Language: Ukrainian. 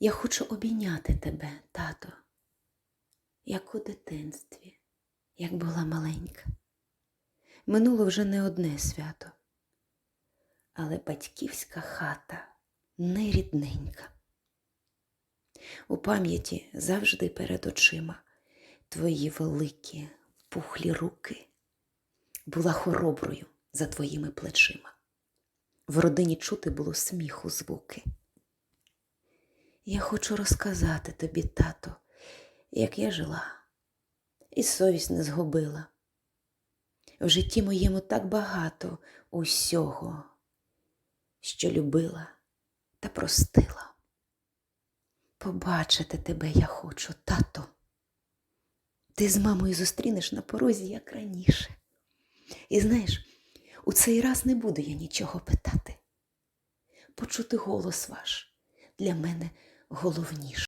Я хочу обійняти тебе, тато, як у дитинстві, як була маленька. Минуло вже не одне свято, але батьківська хата не рідненька. У пам'яті завжди перед очима твої великі пухлі руки. Була хороброю за твоїми плечима. В родині чути було сміху звуки. Я хочу розказати тобі, тато, як я жила, і совість не згубила. В житті моєму так багато усього, що любила та простила. Побачити тебе я хочу, тато. Ти з мамою зустрінеш на порозі, як раніше. І знаєш, у цей раз не буду я нічого питати. Почути голос ваш для мене головніше.